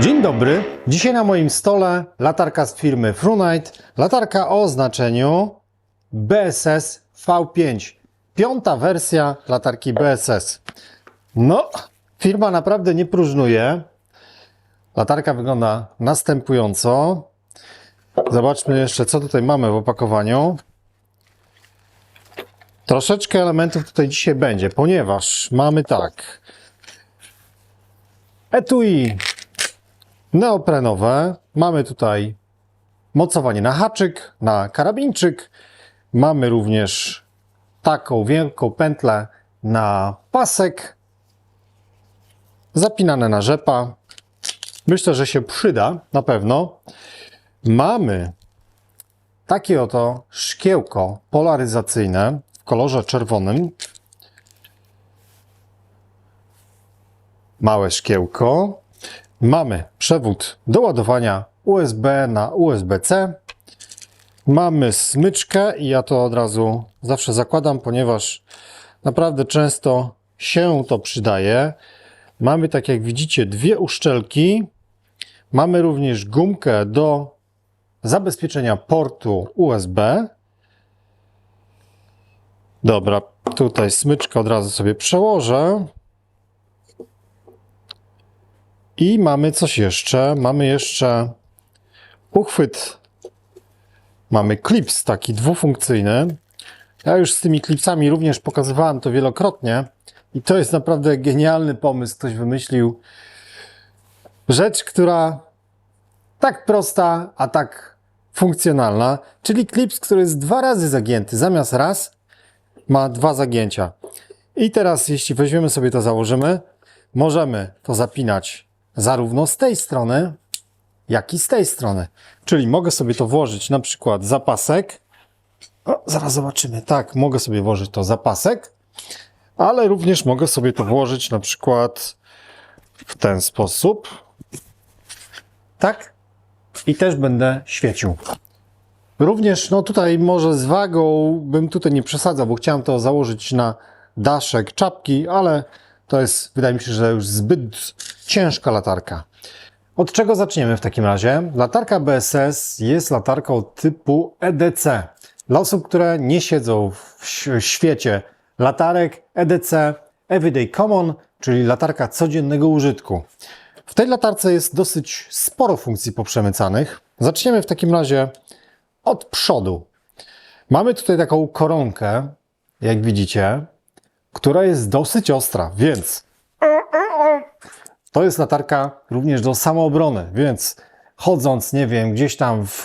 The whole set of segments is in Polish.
Dzień dobry. Dzisiaj na moim stole latarka z firmy Frunite. Latarka o oznaczeniu BSS V5. Piąta wersja latarki BSS. No, firma naprawdę nie próżnuje. Latarka wygląda następująco. Zobaczmy jeszcze, co tutaj mamy w opakowaniu. Troszeczkę elementów tutaj dzisiaj będzie, ponieważ mamy tak. Etui neoprenowe. Mamy tutaj mocowanie na haczyk, na karabinczyk. Mamy również taką wielką pętlę na pasek. Zapinane na rzepa. Myślę, że się przyda na pewno. Mamy takie oto szkiełko polaryzacyjne w kolorze czerwonym. Małe szkiełko. Mamy przewód do ładowania USB na USB-C. Mamy smyczkę i ja to od razu zawsze zakładam, ponieważ naprawdę często się to przydaje. Mamy, tak jak widzicie, dwie uszczelki. Mamy również gumkę do zabezpieczenia portu USB. Dobra, tutaj smyczkę od razu sobie przełożę. I mamy coś jeszcze. Mamy jeszcze uchwyt. Mamy klips taki dwufunkcyjny. Ja już z tymi klipsami również pokazywałem to wielokrotnie. I to jest naprawdę genialny pomysł. Ktoś wymyślił rzecz, która tak prosta, a tak funkcjonalna. Czyli klips, który jest dwa razy zagięty. Zamiast raz ma dwa zagięcia. I teraz, jeśli weźmiemy sobie to, założymy, możemy to zapinać zarówno z tej strony, jak i z tej strony. Czyli mogę sobie to włożyć na przykład zapasek. O, zaraz zobaczymy. Tak, mogę sobie włożyć to zapasek, ale również mogę sobie to włożyć na przykład w ten sposób. Tak? I też będę świecił. Również, no tutaj może z wagą bym tutaj nie przesadzał, bo chciałem to założyć na daszek czapki, ale to jest, wydaje mi się, że już zbyt ciężka latarka. Od czego zaczniemy w takim razie? Latarka BSS jest latarką typu EDC. Dla osób, które nie siedzą w świecie latarek EDC Everyday Common, czyli latarka codziennego użytku. W tej latarce jest dosyć sporo funkcji poprzemycanych. Zaczniemy w takim razie od przodu. Mamy tutaj taką koronkę, jak widzicie, która jest dosyć ostra, więc to jest latarka również do samoobrony, więc chodząc, nie wiem, gdzieś tam w,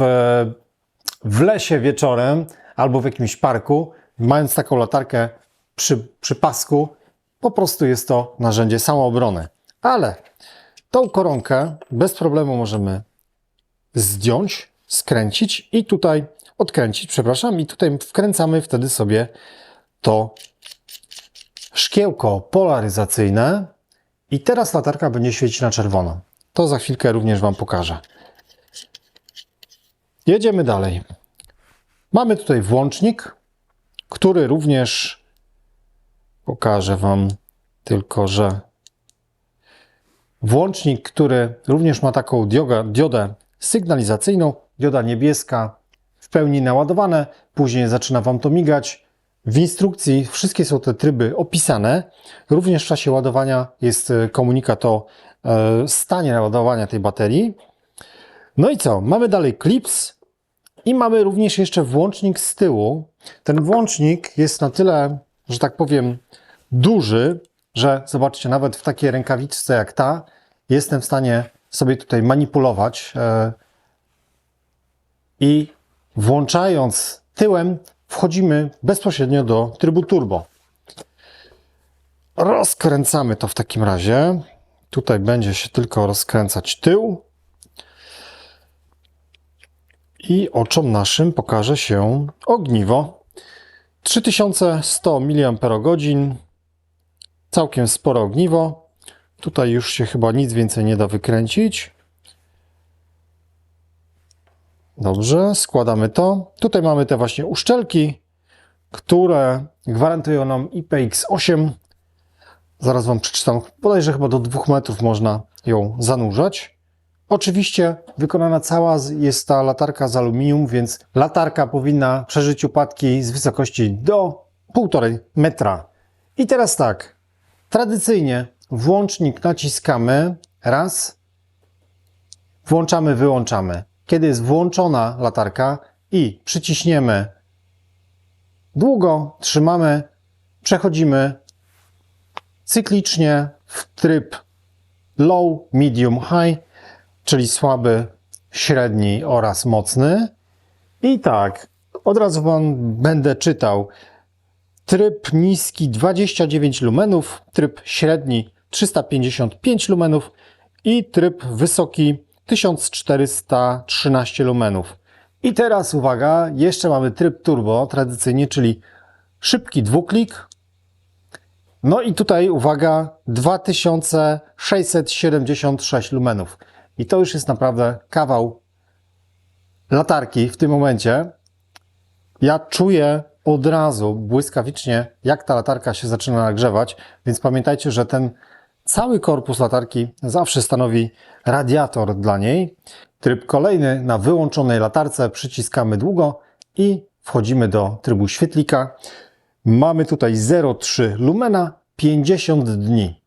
w lesie wieczorem albo w jakimś parku, mając taką latarkę przy, przy pasku, po prostu jest to narzędzie samoobrony. Ale tą koronkę bez problemu możemy zdjąć, skręcić i tutaj odkręcić, przepraszam, i tutaj wkręcamy wtedy sobie to szkiełko polaryzacyjne i teraz latarka będzie świecić na czerwono. To za chwilkę również Wam pokażę. Jedziemy dalej. Mamy tutaj włącznik, który również pokażę Wam tylko, że włącznik, który również ma taką diodę, diodę sygnalizacyjną, dioda niebieska w pełni naładowane, później zaczyna Wam to migać. W instrukcji wszystkie są te tryby opisane. Również w czasie ładowania jest e, komunikat o e, stanie naładowania tej baterii. No i co? Mamy dalej klips i mamy również jeszcze włącznik z tyłu. Ten włącznik jest na tyle, że tak powiem, duży, że zobaczcie, nawet w takiej rękawiczce jak ta, jestem w stanie sobie tutaj manipulować e, i włączając tyłem wchodzimy bezpośrednio do trybu turbo. Rozkręcamy to w takim razie. Tutaj będzie się tylko rozkręcać tył. I oczom naszym pokaże się ogniwo. 3100 mAh. Całkiem spore ogniwo. Tutaj już się chyba nic więcej nie da wykręcić. Dobrze, składamy to. Tutaj mamy te właśnie uszczelki, które gwarantują nam IPX8 Zaraz Wam przeczytam. Bodajże chyba do dwóch metrów można ją zanurzać. Oczywiście wykonana cała jest ta latarka z aluminium, więc latarka powinna przeżyć upadki z wysokości do 1,5 metra. I teraz tak, tradycyjnie włącznik naciskamy raz, włączamy, wyłączamy. Kiedy jest włączona latarka i przyciśniemy długo, trzymamy, przechodzimy cyklicznie w tryb low, medium, high, czyli słaby, średni oraz mocny. I tak, od razu Wam będę czytał. Tryb niski 29 lumenów, tryb średni 355 lumenów i tryb wysoki 1413 lumenów. I teraz uwaga, jeszcze mamy tryb turbo tradycyjnie, czyli szybki dwuklik. No i tutaj uwaga, 2676 lumenów. I to już jest naprawdę kawał latarki w tym momencie. Ja czuję od razu błyskawicznie, jak ta latarka się zaczyna nagrzewać, więc pamiętajcie, że ten cały korpus latarki zawsze stanowi radiator dla niej. Tryb kolejny na wyłączonej latarce przyciskamy długo i wchodzimy do trybu świetlika. Mamy tutaj 0,3 lumena, 50 dni.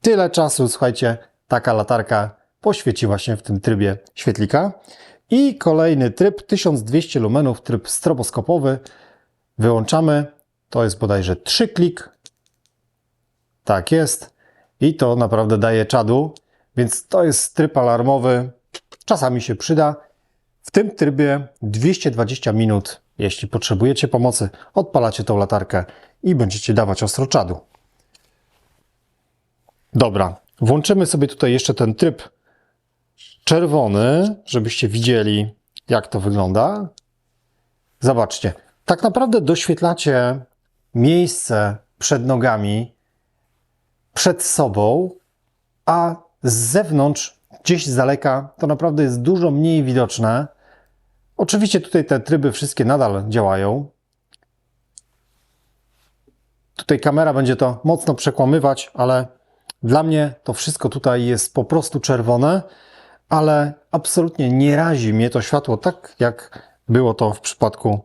Tyle czasu, słuchajcie, taka latarka poświeci właśnie w tym trybie świetlika. I kolejny tryb 1200 lumenów, tryb stroboskopowy. Wyłączamy. To jest bodajże 3 klik. Tak jest. I to naprawdę daje czadu, więc to jest tryb alarmowy. Czasami się przyda. W tym trybie 220 minut, jeśli potrzebujecie pomocy, odpalacie tą latarkę i będziecie dawać ostro czadu. Dobra, włączymy sobie tutaj jeszcze ten tryb czerwony, żebyście widzieli, jak to wygląda. Zobaczcie, tak naprawdę doświetlacie miejsce przed nogami, przed sobą, a z zewnątrz, gdzieś z daleka, to naprawdę jest dużo mniej widoczne. Oczywiście tutaj te tryby wszystkie nadal działają. Tutaj kamera będzie to mocno przekłamywać, ale dla mnie to wszystko tutaj jest po prostu czerwone, ale absolutnie nie razi mnie to światło tak, jak było to w przypadku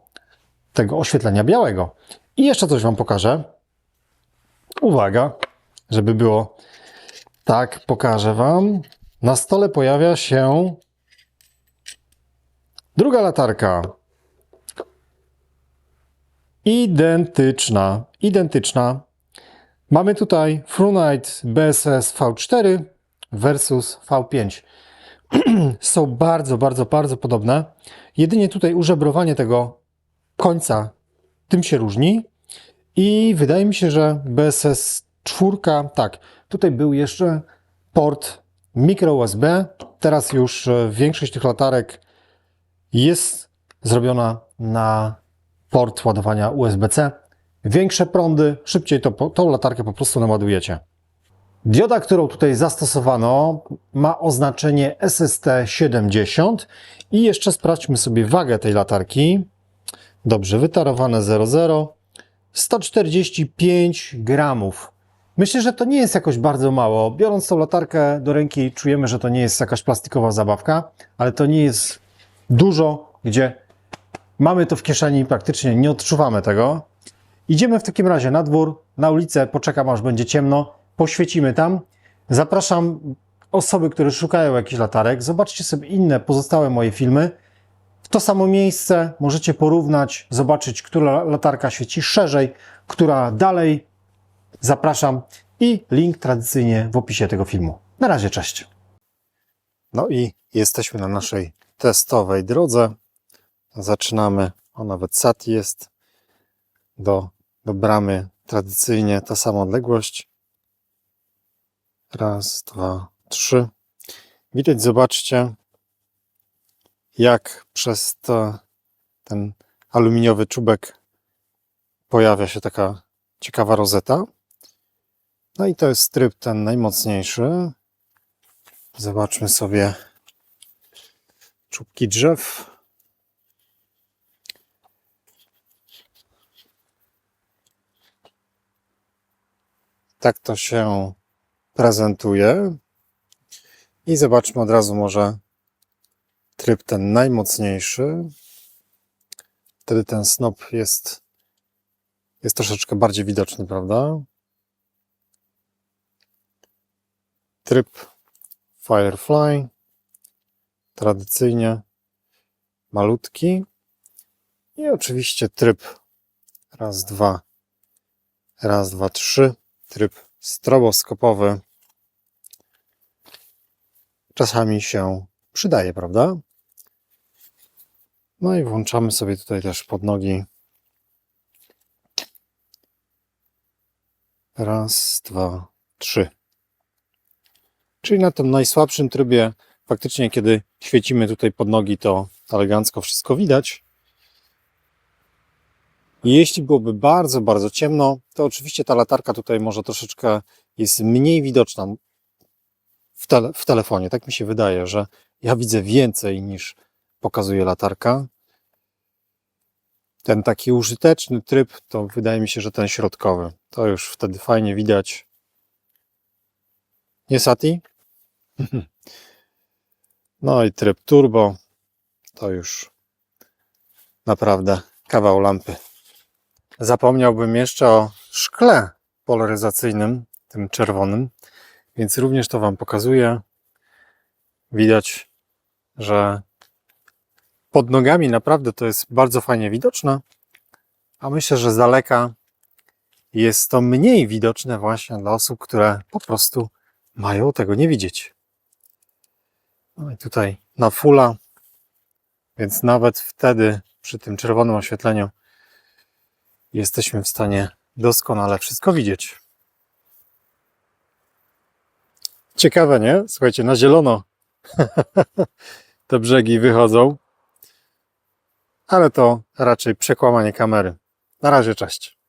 tego oświetlenia białego. I jeszcze coś Wam pokażę. Uwaga, żeby było tak, pokażę Wam. Na stole pojawia się druga latarka. Identyczna, identyczna. Mamy tutaj Frunite BSS V4 versus V5. Są bardzo, bardzo, bardzo podobne. Jedynie tutaj użebrowanie tego końca tym się różni. I wydaje mi się, że BSS 4, tak, tutaj był jeszcze port micro USB. Teraz już e, większość tych latarek jest zrobiona na port ładowania USB-C. Większe prądy, szybciej to, tą latarkę po prostu naładujecie. Dioda, którą tutaj zastosowano, ma oznaczenie SST70 i jeszcze sprawdźmy sobie wagę tej latarki. Dobrze, wytarowane 00. 145 gramów. Myślę, że to nie jest jakoś bardzo mało. Biorąc tą latarkę do ręki, czujemy, że to nie jest jakaś plastikowa zabawka, ale to nie jest dużo, gdzie mamy to w kieszeni i praktycznie nie odczuwamy tego. Idziemy w takim razie na dwór, na ulicę, poczekam aż będzie ciemno, poświecimy tam. Zapraszam osoby, które szukają jakichś latarek, zobaczcie sobie inne pozostałe moje filmy. W to samo miejsce możecie porównać, zobaczyć, która latarka świeci szerzej, która dalej. Zapraszam i link tradycyjnie w opisie tego filmu. Na razie, cześć. No i jesteśmy na naszej testowej drodze. Zaczynamy, o nawet SAT jest, do, do bramy tradycyjnie ta sama odległość. Raz, dwa, trzy. Widać, zobaczcie, jak przez to, ten aluminiowy czubek pojawia się taka ciekawa rozeta. No i to jest tryb ten najmocniejszy. Zobaczmy sobie czubki drzew. Tak to się prezentuje. I zobaczmy od razu może tryb ten najmocniejszy. Wtedy ten snop jest, jest troszeczkę bardziej widoczny, prawda? Tryb Firefly. Tradycyjnie malutki. I oczywiście tryb raz, dwa, raz, dwa, trzy. Tryb stroboskopowy. Czasami się przydaje, prawda? No i włączamy sobie tutaj też pod nogi. Raz, dwa, trzy. Czyli na tym najsłabszym trybie, faktycznie kiedy świecimy tutaj pod nogi, to elegancko wszystko widać. Jeśli byłoby bardzo, bardzo ciemno, to oczywiście ta latarka tutaj może troszeczkę jest mniej widoczna w, tele, w telefonie. Tak mi się wydaje, że ja widzę więcej niż pokazuje latarka. Ten taki użyteczny tryb to wydaje mi się, że ten środkowy. To już wtedy fajnie widać. Nie Sati? No i tryb turbo to już naprawdę kawał lampy. Zapomniałbym jeszcze o szkle polaryzacyjnym, tym czerwonym, więc również to Wam pokazuję. Widać, że pod nogami naprawdę to jest bardzo fajnie widoczne, a myślę, że z daleka jest to mniej widoczne właśnie dla osób, które po prostu mają tego nie widzieć. No i tutaj na fulla, więc nawet wtedy przy tym czerwonym oświetleniu jesteśmy w stanie doskonale wszystko widzieć. Ciekawe, nie? Słuchajcie, na zielono te brzegi wychodzą, ale to raczej przekłamanie kamery. Na razie, cześć.